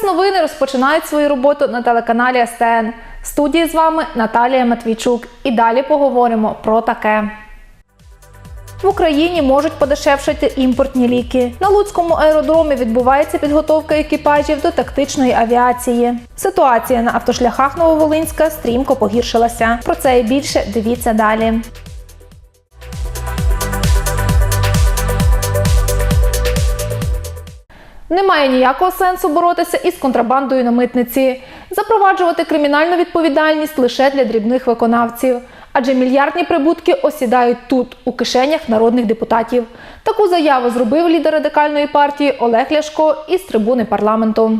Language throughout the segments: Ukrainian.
Час новини розпочинають свою роботу на телеканалі СТН. В студії з вами Наталія Матвійчук. І далі поговоримо про таке. В Україні можуть подешевшити імпортні ліки. На Луцькому аеродромі відбувається підготовка екіпажів до тактичної авіації. Ситуація на автошляхах Нововолинська стрімко погіршилася. Про це і більше дивіться далі. Немає ніякого сенсу боротися із контрабандою на митниці, запроваджувати кримінальну відповідальність лише для дрібних виконавців, адже мільярдні прибутки осідають тут, у кишенях народних депутатів. Таку заяву зробив лідер радикальної партії Олег Ляшко із трибуни парламенту.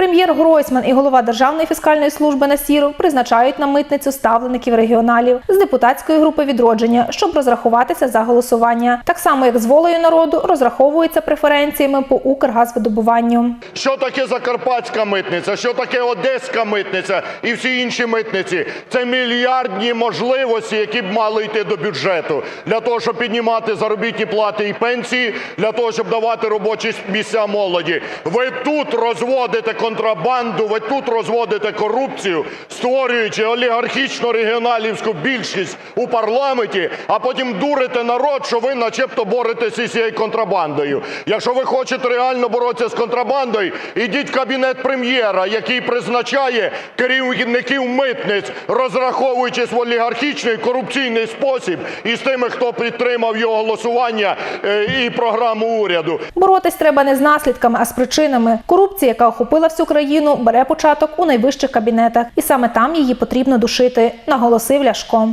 Прем'єр Гройсман і голова Державної фіскальної служби Насіров призначають на митницю ставлеників регіоналів з депутатської групи відродження, щоб розрахуватися за голосування. Так само, як з волею народу розраховуються преференціями по Укргазвидобуванню. Що таке Закарпатська митниця, що таке Одеська митниця і всі інші митниці? Це мільярдні можливості, які б мали йти до бюджету для того, щоб піднімати заробітні плати і пенсії, для того, щоб давати робочі місця молоді. Ви тут розводите контрабанду, ви тут розводите корупцію, створюючи олігархічно-регіоналівську більшість у парламенті, а потім дурите народ, що ви начебто боретеся з цією контрабандою. Якщо ви хочете реально боротися з контрабандою, ідіть в кабінет прем'єра, який призначає керівників митниць, розраховуючись в олігархічний корупційний спосіб, і з тими, хто підтримав його голосування е, і програму уряду. Боротись треба не з наслідками, а з причинами. Корупція, яка охопила всю країну, бере початок у найвищих кабінетах, і саме там її потрібно душити, наголосив Ляшко.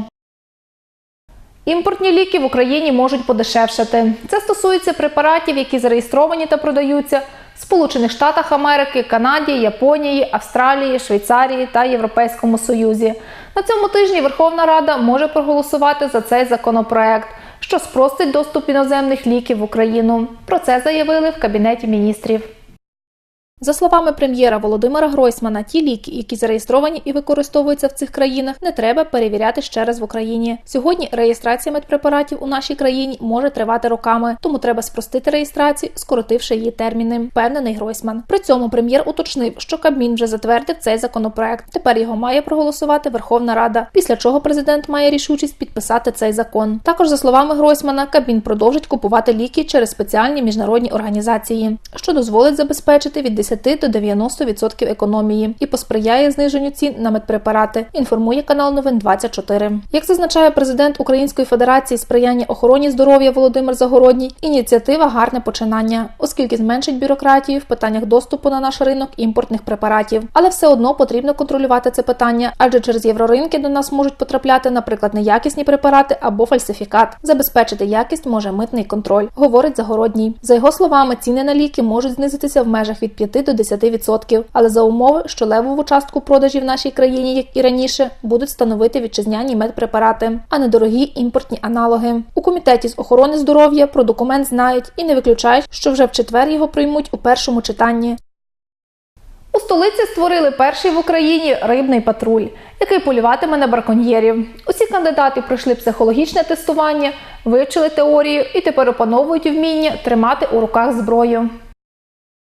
Імпортні ліки в Україні можуть подешевшати. Це стосується препаратів, які зареєстровані та продаються в Сполучених Штатах Америки, Канаді, Японії, Австралії, Швейцарії та Європейському Союзі. На цьому тижні Верховна Рада може проголосувати за цей законопроект, що спростить доступ іноземних ліків в Україну. Про це заявили в Кабінеті міністрів. За словами прем'єра Володимира Гройсмана, ті ліки, які зареєстровані і використовуються в цих країнах, не треба перевіряти ще раз в Україні. Сьогодні реєстрація медпрепаратів у нашій країні може тривати роками, тому треба спростити реєстрацію, скоротивши її терміни. Впевнений Гройсман. При цьому прем'єр уточнив, що Кабмін вже затвердив цей законопроект. Тепер його має проголосувати Верховна Рада. Після чого президент має рішучість підписати цей закон. Також за словами Гройсмана, Кабмін продовжить купувати ліки через спеціальні міжнародні організації, що дозволить забезпечити від 10 до 90% економії і посприяє зниженню цін на медпрепарати. Інформує канал Новин 24. Як зазначає президент Української Федерації сприяння охороні здоров'я Володимир Загородній, ініціатива гарне починання, оскільки зменшить бюрократію в питаннях доступу на наш ринок імпортних препаратів. Але все одно потрібно контролювати це питання, адже через євроринки до нас можуть потрапляти, наприклад, неякісні препарати або фальсифікат. Забезпечити якість може митний контроль, говорить Загородній. За його словами, ціни на ліки можуть знизитися в межах від 5 до 10%, але за умови, що левову частку продажів в нашій країні, як і раніше, будуть становити вітчизняні медпрепарати, а не дорогі імпортні аналоги. У комітеті з охорони здоров'я про документ знають і не виключають, що вже в четвер його приймуть у першому читанні. У столиці створили перший в Україні рибний патруль, який полюватиме на браконьєрів. Усі кандидати пройшли психологічне тестування, вивчили теорію і тепер опановують вміння тримати у руках зброю.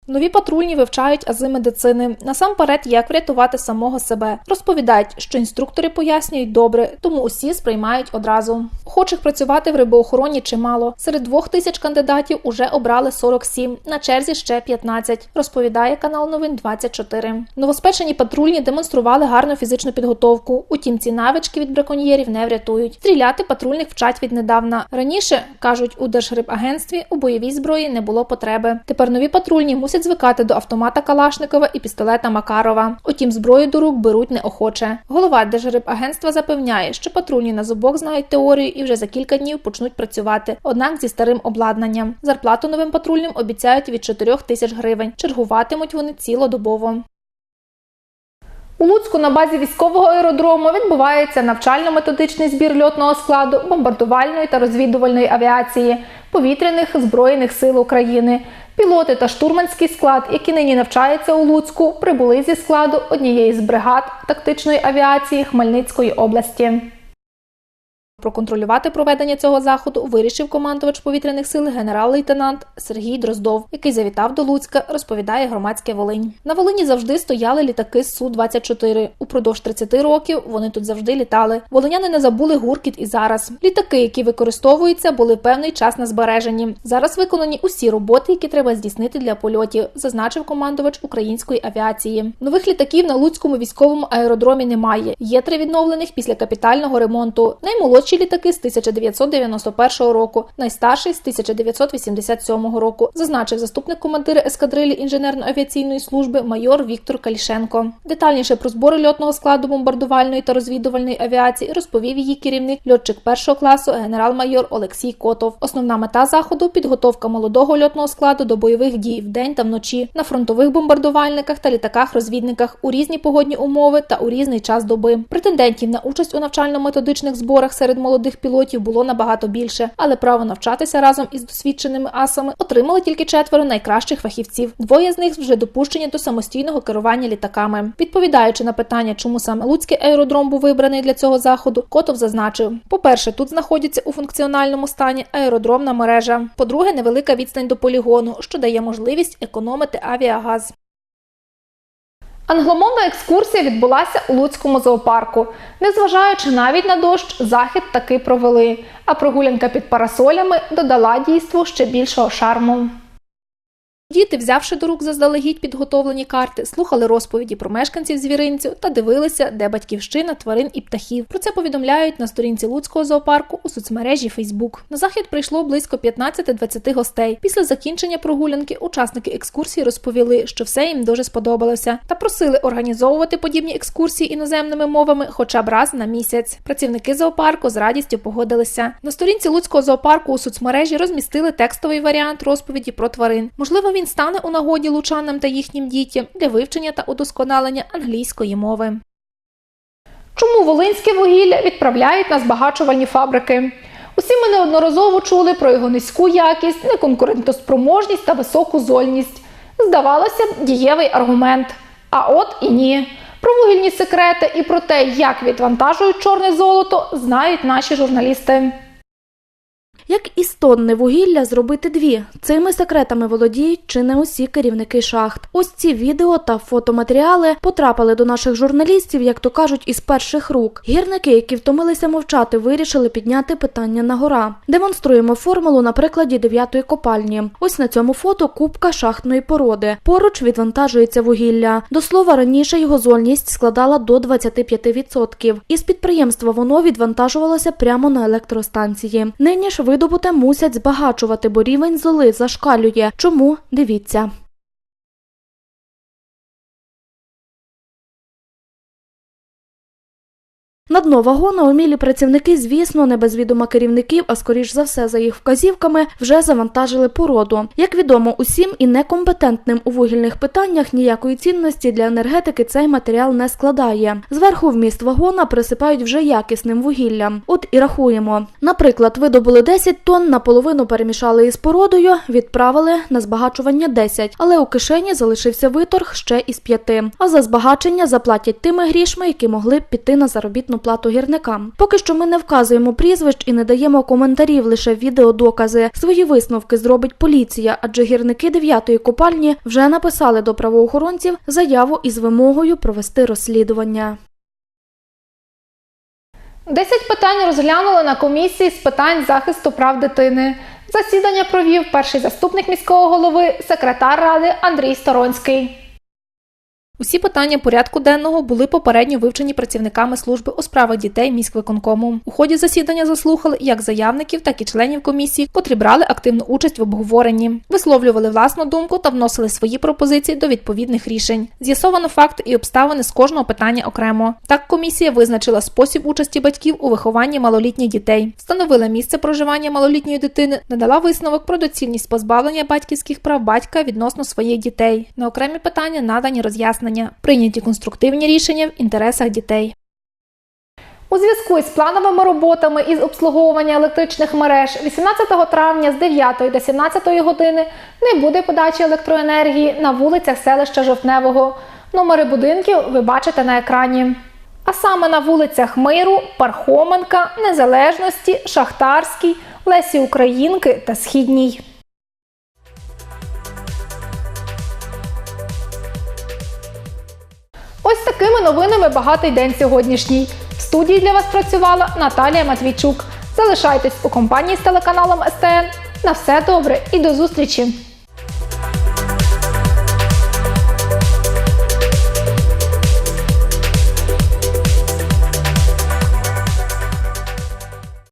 Нові патрульні вивчають ази медицини. Насамперед, як врятувати самого себе. Розповідають, що інструктори пояснюють добре, тому усі сприймають одразу. Охочих працювати в рибоохороні чимало. Серед двох тисяч кандидатів уже обрали 47, на черзі ще 15, розповідає канал Новин 24. Новоспечені патрульні демонстрували гарну фізичну підготовку. Утім, ці навички від браконьєрів не врятують. Стріляти патрульних вчать віднедавна. Раніше кажуть у Держрибагентстві у бойовій зброї не було потреби. Тепер нові патрульні мусять звикати до автомата Калашникова і пістолета Макарова. Утім, зброю до рук беруть неохоче. Голова Держрибагентства запевняє, що патрульні на зубок знають теорію і вже за кілька днів почнуть працювати, однак зі старим обладнанням. Зарплату новим патрульним обіцяють від 4 тисяч гривень. Чергуватимуть вони цілодобово. У Луцьку на базі військового аеродрому відбувається навчально-методичний збір льотного складу бомбардувальної та розвідувальної авіації повітряних збройних сил України. Пілоти та штурманський склад, які нині навчаються у Луцьку, прибули зі складу однієї з бригад тактичної авіації Хмельницької області. Проконтролювати проведення цього заходу вирішив командувач повітряних сил генерал-лейтенант Сергій Дроздов, який завітав до Луцька, розповідає громадське Волинь. На Волині завжди стояли літаки з Су-24. Упродовж 30 років вони тут завжди літали. Волиняни не забули гуркіт і зараз. Літаки, які використовуються, були певний час на збереженні. Зараз виконані усі роботи, які треба здійснити для польотів, зазначив командувач української авіації. Нових літаків на Луцькому військовому аеродромі немає. Є три відновлених після капітального ремонту. Наймолодші літаки з 1991 року, найстарший з 1987 року, зазначив заступник командира ескадрилі інженерно-авіаційної служби майор Віктор Калішенко. Детальніше про збори льотного складу бомбардувальної та розвідувальної авіації розповів її керівник льотчик першого класу генерал-майор Олексій Котов. Основна мета заходу підготовка молодого льотного складу до бойових дій вдень та вночі на фронтових бомбардувальниках та літаках-розвідниках у різні погодні умови та у різний час доби. Претендентів на участь у навчально-методичних зборах серед молодих пілотів було набагато більше, але право навчатися разом із досвідченими асами отримали тільки четверо найкращих фахівців. Двоє з них вже допущені до самостійного керування літаками. Відповідаючи на питання, чому саме Луцький аеродром був вибраний для цього заходу, Котов зазначив: по-перше, тут знаходиться у функціональному стані аеродромна мережа. По-друге, невелика відстань до полігону, що дає можливість економити авіагаз. Англомовна екскурсія відбулася у Луцькому зоопарку. Незважаючи навіть на дощ, захід таки провели, а прогулянка під парасолями додала дійству ще більшого шарму. Діти, взявши до рук заздалегідь підготовлені карти, слухали розповіді про мешканців звіринцю та дивилися, де батьківщина тварин і птахів. Про це повідомляють на сторінці Луцького зоопарку у соцмережі Фейсбук. На захід прийшло близько 15-20 гостей. Після закінчення прогулянки учасники екскурсії розповіли, що все їм дуже сподобалося, та просили організовувати подібні екскурсії іноземними мовами хоча б раз на місяць. Працівники зоопарку з радістю погодилися. На сторінці Луцького зоопарку у соцмережі розмістили текстовий варіант розповіді про тварин. Можливо, він стане у нагоді лучанам та їхнім дітям для вивчення та удосконалення англійської мови. Чому волинське вугілля відправляють на збагачувальні фабрики? Усі ми неодноразово чули про його низьку якість, неконкурентоспроможність та високу зольність. Здавалося б, дієвий аргумент. А от і ні. Про вугільні секрети і про те, як відвантажують чорне золото, знають наші журналісти. Як із тонни вугілля зробити дві? Цими секретами володіють чи не усі керівники шахт. Ось ці відео та фотоматеріали потрапили до наших журналістів, як то кажуть, із перших рук. Гірники, які втомилися мовчати, вирішили підняти питання на гора. Демонструємо формулу на прикладі дев'ятої копальні. Ось на цьому фото кубка шахтної породи. Поруч відвантажується вугілля. До слова, раніше його зольність складала до 25%. Із підприємства воно відвантажувалося прямо на електростанції. Нині ж видобуте мусять збагачувати, бо рівень золи зашкалює. Чому? Дивіться. На дно вагона умілі працівники, звісно, не без відома керівників, а скоріш за все за їх вказівками, вже завантажили породу. Як відомо усім і некомпетентним у вугільних питаннях ніякої цінності для енергетики цей матеріал не складає. Зверху вміст вагона присипають вже якісним вугіллям. От і рахуємо. Наприклад, видобули 10 тонн, наполовину перемішали із породою, відправили на збагачування 10, але у кишені залишився виторг ще із 5. А за збагачення заплатять тими грішми, які могли б піти на заробітну плату гірникам. Поки що ми не вказуємо прізвищ і не даємо коментарів, лише відеодокази. Свої висновки зробить поліція, адже гірники дев'ятої копальні вже написали до правоохоронців заяву із вимогою провести розслідування. Десять питань розглянули на комісії з питань захисту прав дитини. Засідання провів перший заступник міського голови, секретар ради Андрій Сторонський. Усі питання порядку денного були попередньо вивчені працівниками служби у справах дітей міськвиконкому. У ході засідання заслухали як заявників, так і членів комісії, котрі брали активну участь в обговоренні, висловлювали власну думку та вносили свої пропозиції до відповідних рішень. З'ясовано факти і обставини з кожного питання окремо. Так комісія визначила спосіб участі батьків у вихованні малолітніх дітей, встановила місце проживання малолітньої дитини, надала висновок про доцільність позбавлення батьківських прав батька відносно своїх дітей. На окремі питання надані роз'яснення, прийняті конструктивні рішення в інтересах дітей. У зв'язку із плановими роботами із обслуговування електричних мереж 18 травня з 9 до 17 години не буде подачі електроенергії на вулицях селища Жовтневого. Номери будинків ви бачите на екрані. А саме на вулицях Миру, Пархоменка, Незалежності, Шахтарській, Лесі Українки та Східній. Ось такими новинами багатий день сьогоднішній. В студії для вас працювала Наталія Матвійчук. Залишайтесь у компанії з телеканалом СТН. На все добре і до зустрічі!